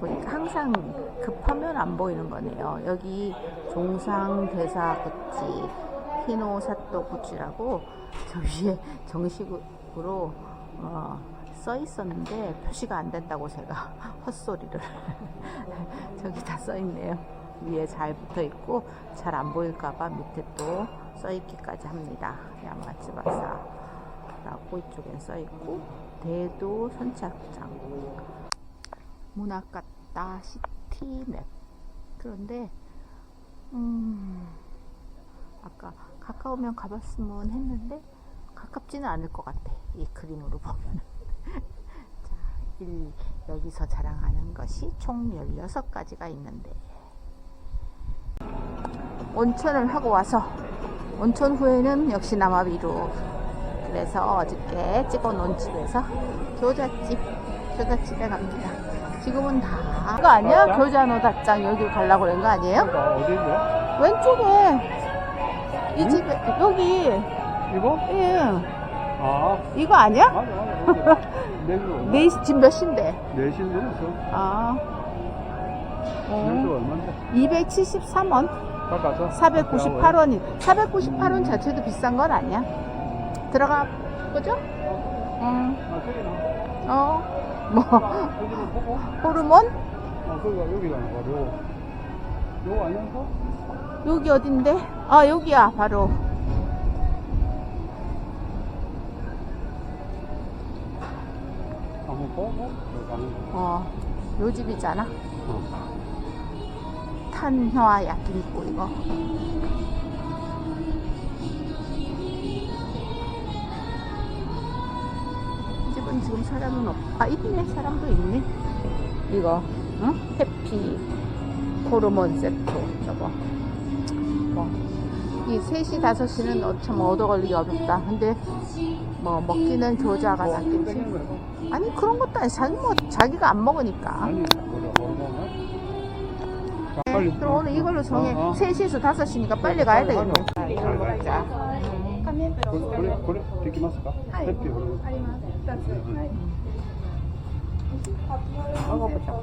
보니까 항상 급하면 안 보이는 거네요. 여기 종상대사구찌 히노사토 구찌라고 저 위에 정식으로 어, 써 있었는데 표시가 안 된다고 제가 헛소리를 저기 다 써 있네요. 위에 잘 붙어 있고 잘 안 보일까봐 밑에 또 써 있기까지 합니다. 야마츠바사라고 이쪽엔 써 있고 대도 선착장 문학같다 시티맵. 그런데 음 아까 가까우면 가봤으면 했는데 가깝지는 않을 것 같아 이 그림으로 보면 자, 일, 여기서 자랑하는 것이 총 16가지가 있는데. 온천을 하고 와서 온천 후에는 역시 남아비루 그래서 어저께 찍어놓은 집에서 교자집 교자집에 갑니다 지금은 다 이거 아니야? 교자노다짱 여기 가려고 그런 거 아니에요? 어디인데? 왼쪽에 이 집에 여기 이거? 예 아, 이거 아니야? 맞아, 맞아. 내일 네 지금 몇 시인데? 내실 들었어. 아 내실 어, 얼마인데? 273원 바꿔서? 498원이 498원 자체도 비싼 건 아니야 들어가 보죠? 응. 아, 저기 나. 어, 뭐, 보고. 호르몬? 아, 거기가 여기가 바로. 요거 아니었어? 여기 어딘데? 아, 여기야, 바로. 한번 보고. 여기 가는 거. 어, 요 집이잖아. 어. 탄화 야끼니꾸, 이거. 지금 사람은 없, 아, 있네. 사람도 있네. 이거, 응? 해피, 호르몬 세트, 저거. 뭐, 이 3시, 5시는 어, 참 얻어 걸리기 어렵다. 근데, 뭐, 먹기는 교자가 뭐, 낫겠지. 거야, 이거? 아니, 그런 것도 아니, 자기 뭐, 자기가 안 먹으니까. 아니, 빨리. 그럼 오늘 이걸로 정해. 어, 어. 3시에서 5시니까 빨리 가야 되겠네. 자, 이거 먹자. 그, 그래, 그래, 되기마스까? 해피 그러면. 먹어보자.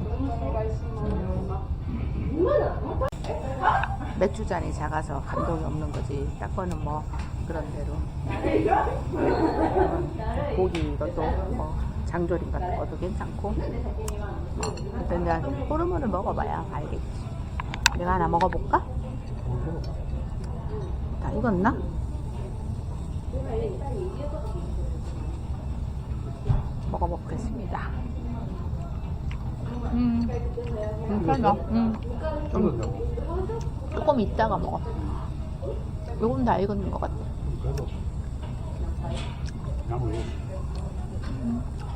맥주 잔이 작아서 감동이 없는 거지. 딱 거는 뭐 그런 대로. 고기 이것도 뭐 장조림 같은 것도 괜찮고. 뭐, 일단 난 호르몬을 먹어봐야 알겠지. 내가 하나 먹어볼까? 다 익었나? 먹어보겠습니다. 음, 괜찮아. 음. 조금 이따가 먹어. 요건 다 익었는 것 같아. 야무해.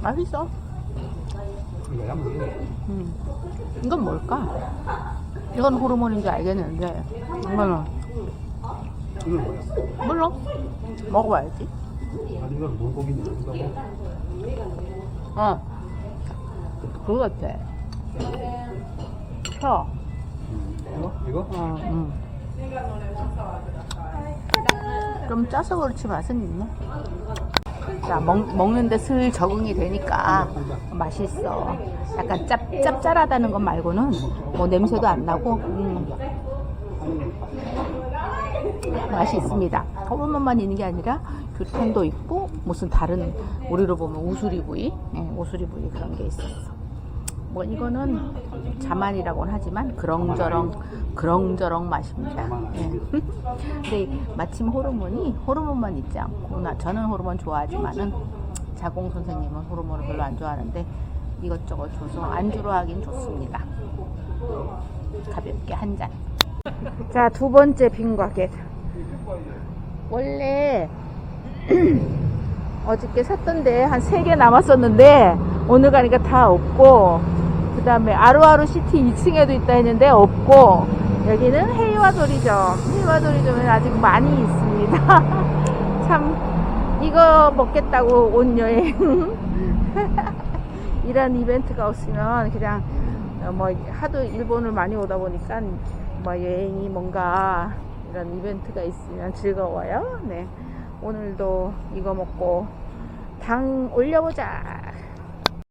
맛있어. 음. 이건 뭘까? 이건 호르몬인 줄 알겠는데, 이거는 뭐야? 몰라. 먹어봐야지. 아니, 이건 물고기인데, 이거 뭐. 어. 그거 같아. 혀. 이거? 이거? 어, 음. 좀 짜서 그렇지 맛은 있네. 자, 먹, 먹는데 슬 적응이 되니까 맛있어. 약간 짭, 짭짤하다는 것 말고는 뭐 냄새도 안 나고, 음, 맛이 있습니다. 호르몬만 있는 게 아니라 규탄도 있고, 무슨 다른, 우리로 보면 우수리 부위, 예, 우수리 부위 그런 게 있었어. 뭐 이거는 자만이라고는 하지만 그렁저렁 그렁저렁 맛입니다. 예. 근데 마침 호르몬이 호르몬만 있지 않고 나 저는 호르몬 좋아하지만은 자공 선생님은 호르몬을 별로 안 좋아하는데 이것저것 줘서 안주로 하긴 좋습니다. 가볍게 한 잔. 자 두 번째 빈과겟. 원래 어저께 샀던데 한세개 남았었는데 오늘 가니까 다 없고 그 다음에 아루아루 시티 2층에도 있다 했는데 없고 여기는 헤이와도리점. 헤이와도리점에 아직 많이 있습니다. 참 이거 먹겠다고 온 여행. 이런 이벤트가 없으면 그냥 어, 뭐 하도 일본을 많이 오다 보니까 뭐 여행이 뭔가 이런 이벤트가 있으면 즐거워요. 네. 오늘도 이거 먹고 당 올려보자